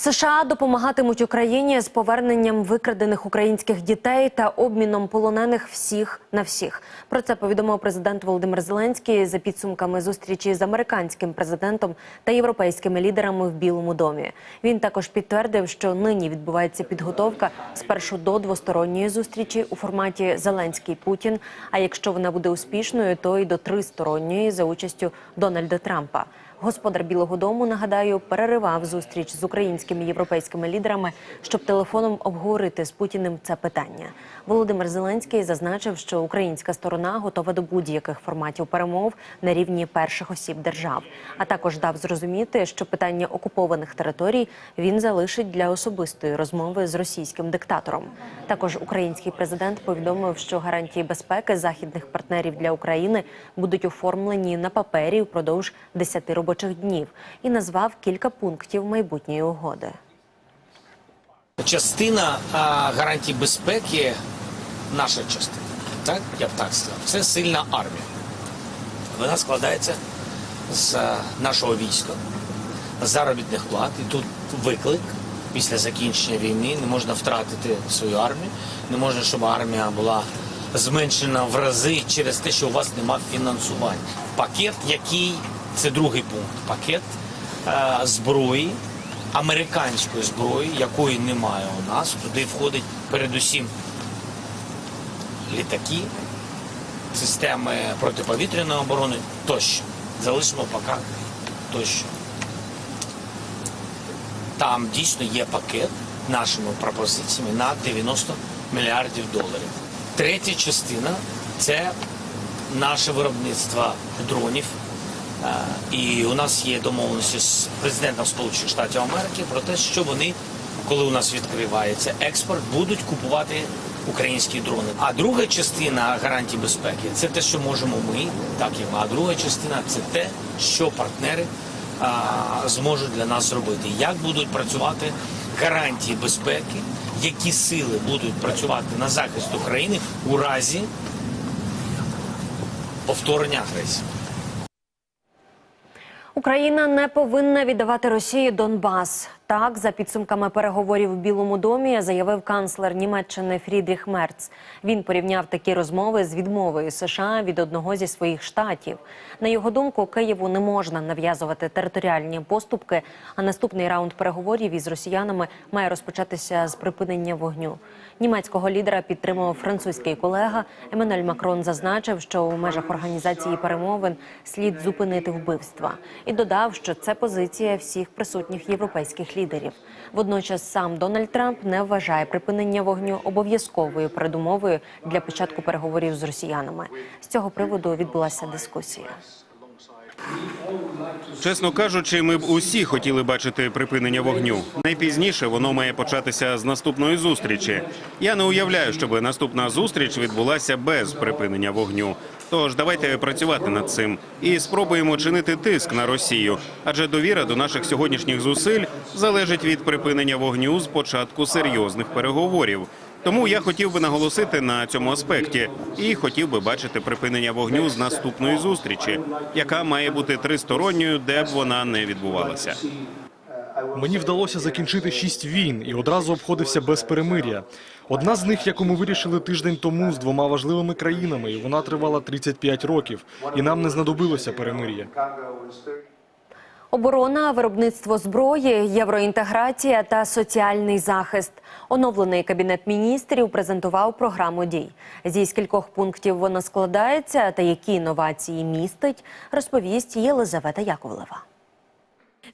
США допомагатимуть Україні з поверненням викрадених українських дітей та обміном полонених всіх на всіх. Про це повідомив президент Володимир Зеленський за підсумками зустрічі з американським президентом та європейськими лідерами в Білому домі. Він також підтвердив, що нині відбувається підготовка спершу до двосторонньої зустрічі у форматі Зеленський Путін. А якщо вона буде успішною, то й до тристоронньої за участю Дональда Трампа. Господар Білого Дому нагадаю переривав зустріч з українськими і європейськими лідерами, щоб телефоном обговорити з Путіним це питання. Володимир Зеленський зазначив, що українська сторона готова до будь-яких форматів перемов на рівні перших осіб держав. А також дав зрозуміти, що питання окупованих територій він залишить для особистої розмови з російським диктатором. Також український президент повідомив, що гарантії безпеки західних партнерів для України будуть оформлені на папері впродовж 10 робочих днів і назвав кілька пунктів майбутньої угоди. Частина а, гарантій безпеки, наша частина, так? Я б так сказав, це сильна армія. Вона складається з нашого війська, з заробітних плат. І тут виклик. Після закінчення війни не можна втратити свою армію, не можна, щоб армія була зменшена в рази через те, що у вас немає фінансування. Пакет, який це другий пункт, пакет е, зброї американської зброї, якої немає у нас. Туди входить передусім літаки, системи протиповітряної оборони тощо. Залишимо поки тощо. Там дійсно є пакет нашими пропозиціями на 90 мільярдів доларів. Третя частина це наше виробництво дронів. Е, І у нас є домовленості з президентом Сполучених Штатів Америки про те, що вони, коли у нас відкривається експорт, будуть купувати українські дрони. А друга частина гарантій безпеки це те, що можемо ми, так і ми. А друга частина це те, що партнери а, зможуть для нас зробити. Як будуть працювати гарантії безпеки, які сили будуть працювати на захист України у разі повторення агресії. Україна не повинна віддавати Росії Донбас. Так, за підсумками переговорів в Білому домі, заявив канцлер Німеччини Фрідріх Мерц. Він порівняв такі розмови з відмовою США від одного зі своїх штатів. На його думку, Києву не можна нав'язувати територіальні поступки. А наступний раунд переговорів із росіянами має розпочатися з припинення вогню. Німецького лідера підтримував французький колега. Еммануель Макрон зазначив, що у межах організації перемовин слід зупинити вбивства, і додав, що це позиція всіх присутніх європейських лідерів. Водночас сам Дональд Трамп не вважає припинення вогню обов'язковою передумовою для початку переговорів з росіянами. З цього приводу відбулася дискусія. Чесно кажучи, ми б усі хотіли бачити припинення вогню. Найпізніше воно має початися з наступної зустрічі. Я не уявляю, щоб наступна зустріч відбулася без припинення вогню. Тож давайте працювати над цим і спробуємо чинити тиск на Росію, адже довіра до наших сьогоднішніх зусиль залежить від припинення вогню з початку серйозних переговорів. Тому я хотів би наголосити на цьому аспекті і хотів би бачити припинення вогню з наступної зустрічі, яка має бути тристоронньою, де б вона не відбувалася. Мені вдалося закінчити шість війн і одразу обходився без перемир'я. Одна з них, яку ми вирішили тиждень тому з двома важливими країнами, і вона тривала 35 років, і нам не знадобилося перемир'я. Оборона, виробництво зброї, євроінтеграція та соціальний захист. Оновлений кабінет міністрів презентував програму дій. Зі скількох пунктів вона складається та які інновації містить, розповість Єлизавета Яковлева.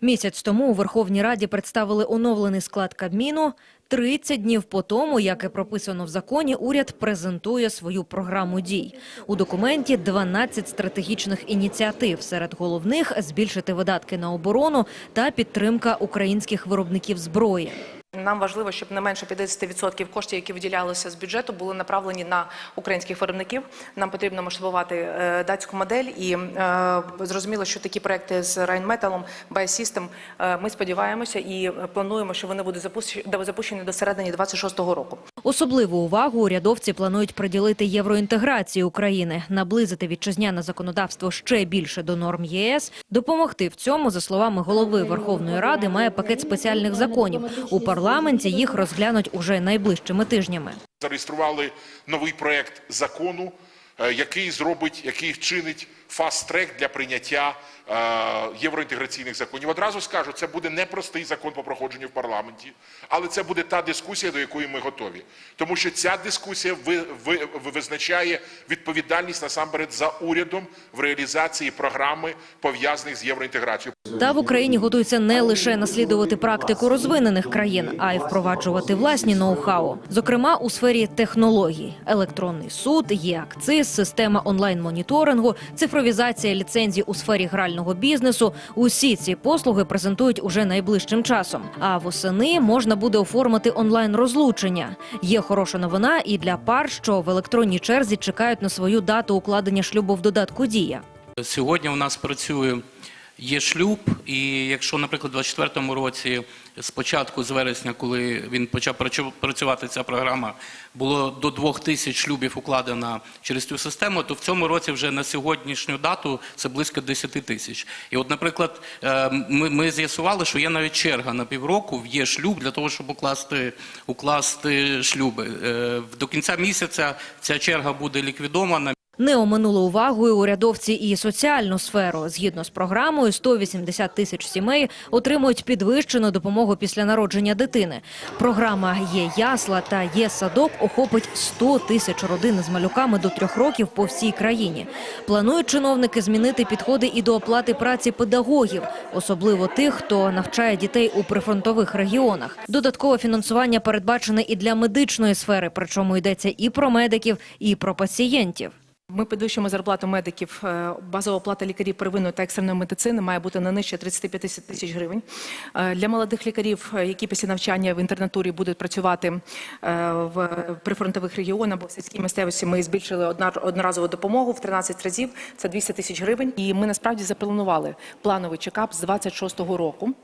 Місяць тому у Верховній Раді представили оновлений склад Кабміну. 30 днів по тому, як і прописано в законі, уряд презентує свою програму дій. У документі 12 стратегічних ініціатив. Серед головних – збільшити видатки на оборону та підтримка українських виробників зброї. Нам важливо, щоб не менше 50% коштів, які виділялися з бюджету, були направлені на українських виробників. Нам потрібно масштабувати е, датську модель, і е, зрозуміло, що такі проекти з Rheinmetall, Biosystem, е, ми сподіваємося і плануємо, що вони будуть запущені, запущені до середини 26-го року. Особливу увагу урядовці планують приділити євроінтеграції України, наблизити вітчизняне законодавство ще більше до норм ЄС. Допомогти в цьому, за словами голови Верховної Ради, має пакет спеціальних законів. У парламенті їх розглянуть уже найближчими тижнями. зареєстрували новий проект закону, е, який зробить, який вчинить фаст-трек для прийняття е, євроінтеграційних законів. Одразу скажу, це буде непростий закон по проходженню в парламенті, але це буде та дискусія, до якої ми готові. Тому що ця дискусія ви, ви, ви- визначає відповідальність насамперед за урядом в реалізації програми, пов'язаних з євроінтеграцією. Та в Україні готуються не лише наслідувати практику розвинених країн, а й впроваджувати власні ноу-хау. Зокрема, у сфері технологій: електронний суд, є акциз, система онлайн-моніторингу, цифровізація ліцензій у сфері грального бізнесу. Усі ці послуги презентують уже найближчим часом. А восени можна буде оформити онлайн розлучення. Є хороша новина і для пар, що в електронній черзі чекають на свою дату укладення шлюбу в додатку Дія. Сьогодні у нас працює є шлюб, і якщо, наприклад, у 2024 році, спочатку з вересня, коли він почав працю- працювати ця програма, було до двох тисяч шлюбів укладено через цю систему, то в цьому році вже на сьогоднішню дату це близько 10 тисяч. І от, наприклад, е, ми, ми з'ясували, що є навіть черга на півроку є шлюб для того, щоб укласти, укласти шлюби. Е, До кінця місяця ця черга буде ліквідована. Не оминули увагою урядовці і соціальну сферу. Згідно з програмою, 180 тисяч сімей отримують підвищену допомогу після народження дитини. Програма «Є ясла» та «Є садок» охопить 100 тисяч родин з малюками до трьох років по всій країні. Планують чиновники змінити підходи і до оплати праці педагогів, особливо тих, хто навчає дітей у прифронтових регіонах. Додаткове фінансування передбачене і для медичної сфери, причому йдеться і про медиків, і про пацієнтів. Ми підвищуємо зарплату медиків. Е, Базова плата лікарів первинної та екстреної медицини має бути не нижче 35 тисяч гривень. Е, Для молодих лікарів, е, які після навчання в інтернатурі будуть працювати в прифронтових регіонах або в сільській місцевості, ми збільшили одноразову допомогу в 13 разів. Це 200 тисяч гривень. І ми насправді запланували плановий чекап з 26-го року.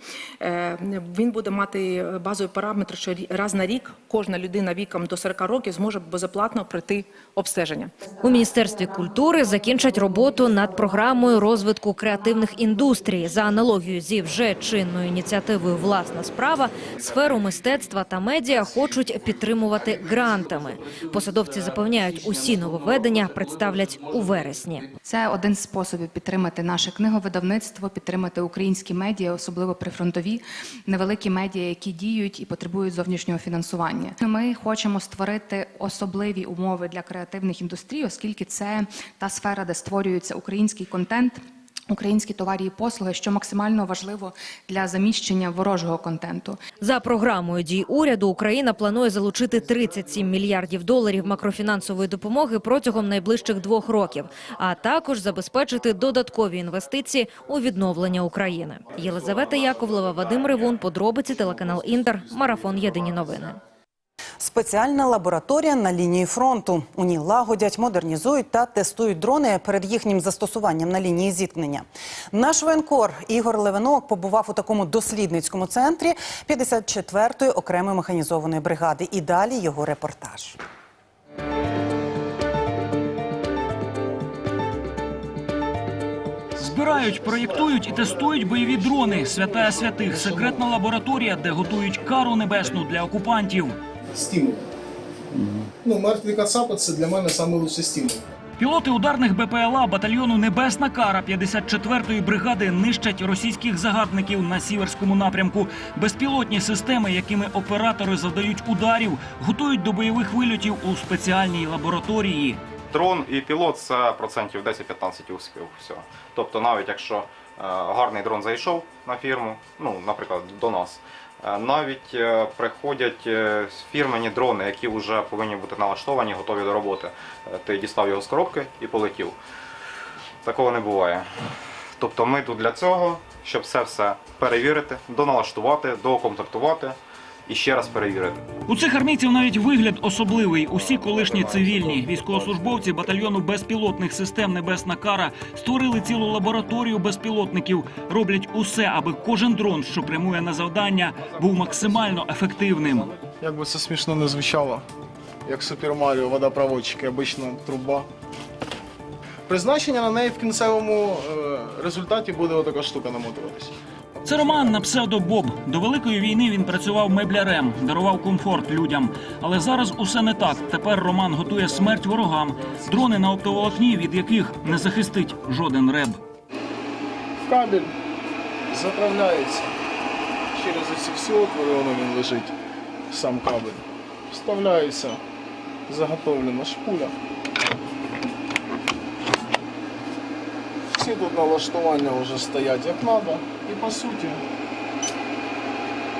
Він буде мати базові параметри, що раз на рік кожна людина віком до 40 років зможе безоплатно пройти обстеження. У Міністерстві культури закінчать роботу над програмою розвитку креативних індустрій. За аналогією зі вже чинною ініціативою Власна справа сферу мистецтва та медіа хочуть підтримувати грантами. Посадовці запевняють, усі нововведення представлять у вересні. Це один з способів підтримати наше книговидавництво, підтримати українські медіа, особливо прифронтові, невеликі медіа, які діють і потребують зовнішнього фінансування. Ми хочемо створити особливі умови для креативних індустрій, оскільки це та сфера, де створюється український контент. Українські товари і послуги, що максимально важливо для заміщення ворожого контенту. За програмою дій уряду Україна планує залучити 37 мільярдів доларів макрофінансової допомоги протягом найближчих двох років, а також забезпечити додаткові інвестиції у відновлення України. Єлизавета Яковлева, Вадим Ривун, подробиці телеканал Інтер, марафон Єдині новини. Спеціальна лабораторія на лінії фронту. У ній лагодять, модернізують та тестують дрони перед їхнім застосуванням на лінії зіткнення. Наш воєнкор Ігор Левинок побував у такому дослідницькому центрі 54-ї окремої механізованої бригади. І далі його репортаж. Збирають, проєктують і тестують бойові дрони. Святая святих секретна лабораторія, де готують кару небесну для окупантів. Стимул. Ну, мертвий кацапи це для мене найкращий стимул. Пілоти ударних БПЛА батальйону Небесна кара 54-ї бригади нищать російських загарбників на сіверському напрямку. Безпілотні системи, якими оператори завдають ударів, готують до бойових вильотів у спеціальній лабораторії. Дрон і пілот це процентів 10-15 успіху всього. Тобто, навіть якщо е, гарний дрон зайшов на фірму, ну, наприклад, до нас, навіть е, приходять е, фірмені дрони, які вже повинні бути налаштовані, готові до роботи. Е, Ти дістав його з коробки і полетів. Такого не буває. Тобто ми тут для цього, щоб все все перевірити, доналаштувати, доукомплектувати і ще раз перевірити. У цих армійців навіть вигляд особливий. Усі колишні цивільні військовослужбовці батальйону безпілотних систем Небесна Кара створили цілу лабораторію безпілотників. Роблять усе, аби кожен дрон, що прямує на завдання, був максимально ефективним. Як би це смішно не звучало, як Супер Маріо, водопроводчик, і обична труба. Призначення на неї в кінцевому е, результаті буде отака штука намотуватися. Це Роман на псевдо Боб. До великої війни він працював меблярем, дарував комфорт людям. Але зараз усе не так. Тепер Роман готує смерть ворогам. Дрони на оптоволокні, від яких не захистить жоден реб. Кабель заправляється через ці всі отвори, він лежить, сам кабель. Вставляється заготовлена шпуля. Всі тут налаштування вже стоять як треба. І по суті.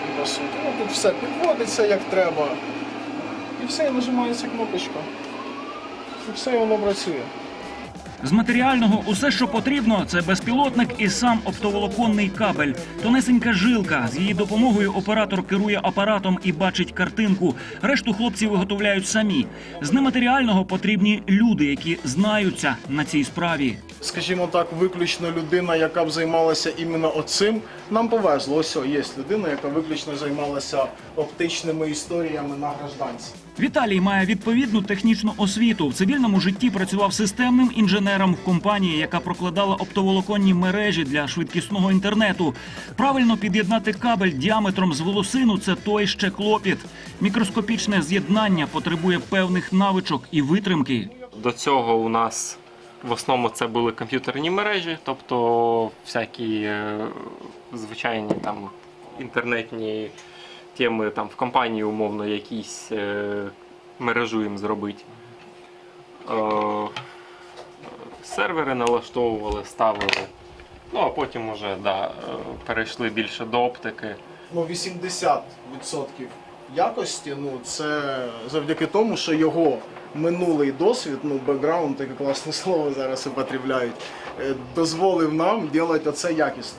І по суті. Ну, тут все підводиться як треба. І все, і нажимається кнопочка. І все, і воно працює. З матеріального усе, що потрібно, це безпілотник і сам оптоволоконний кабель. Тонесенька жилка. З її допомогою оператор керує апаратом і бачить картинку. Решту хлопці виготовляють самі. З нематеріального потрібні люди, які знаються на цій справі. скажімо так, виключно людина, яка б займалася іменно оцим. Нам повезло. Ось є людина, яка виключно займалася оптичними історіями на гражданці. Віталій має відповідну технічну освіту. В цивільному житті працював системним інженером в компанії, яка прокладала оптоволоконні мережі для швидкісного інтернету. Правильно під'єднати кабель діаметром з волосину це той ще клопіт. Мікроскопічне з'єднання потребує певних навичок і витримки. До цього у нас в основному це були комп'ютерні мережі, тобто всякі е, звичайні там інтернетні теми там в компанії умовно якісь е, мережу їм зробити. Е, сервери налаштовували, ставили. Ну а потім уже да, е, перейшли більше до оптики. Ну, 80% якості, ну це завдяки тому, що його минулий досвід, ну бекграунд, таке класне слово зараз употребляють, е, дозволив нам робити оце якісно.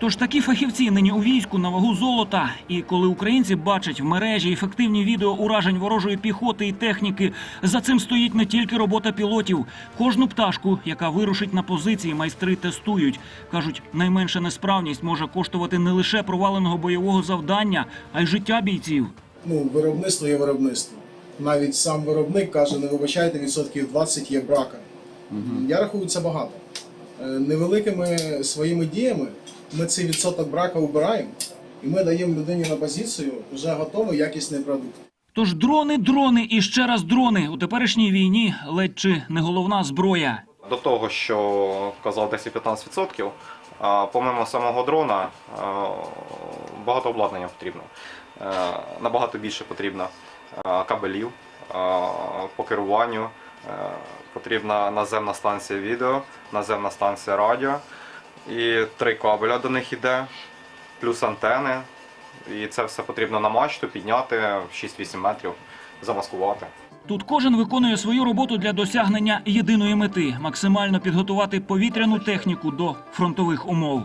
Тож такі фахівці нині у війську на вагу золота. І коли українці бачать в мережі ефективні відео уражень ворожої піхоти і техніки, за цим стоїть не тільки робота пілотів. Кожну пташку, яка вирушить на позиції, майстри тестують. кажуть, найменша несправність може коштувати не лише проваленого бойового завдання, а й життя бійців. Ну, виробництво є виробництво. Навіть сам виробник каже, не вибачайте, відсотків 20 є брака. Я рахую це багато. Е, Невеликими своїми діями ми цей відсоток брака убираємо, і ми даємо людині на позицію вже готовий якісний продукт. Тож дрони, дрони і ще раз дрони у теперішній війні ледь чи не головна зброя. До того, що казав 10-15%, помимо самого дрона, багато обладнання потрібно. Е, Набагато більше потрібно кабелів по керуванню. Е, Потрібна наземна станція відео, наземна станція радіо. І три кабеля до них йде, плюс антени. І це все потрібно на мачту підняти 6-8 метрів, замаскувати. Тут кожен виконує свою роботу для досягнення єдиної мети максимально підготувати повітряну техніку до фронтових умов.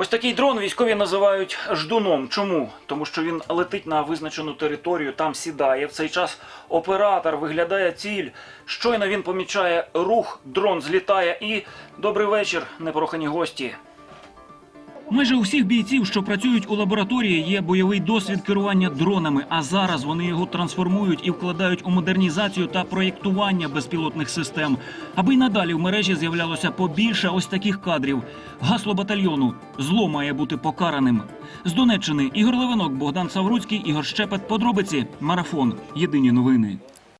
Ось такий дрон військові називають ждуном. Чому? Тому що він летить на визначену територію, там сідає. В цей час оператор виглядає ціль. Щойно він помічає рух, дрон злітає і добрий вечір, непрохані гості. Майже у всіх бійців, що працюють у лабораторії, є бойовий досвід керування дронами. А зараз вони його трансформують і вкладають у модернізацію та проєктування безпілотних систем, аби й надалі в мережі з'являлося побільше ось таких кадрів. Гасло батальйону зло має бути покараним. З Донеччини Ігор Левинок, Богдан Савруцький, Ігор Щепет. Подробиці. Марафон. Єдині новини.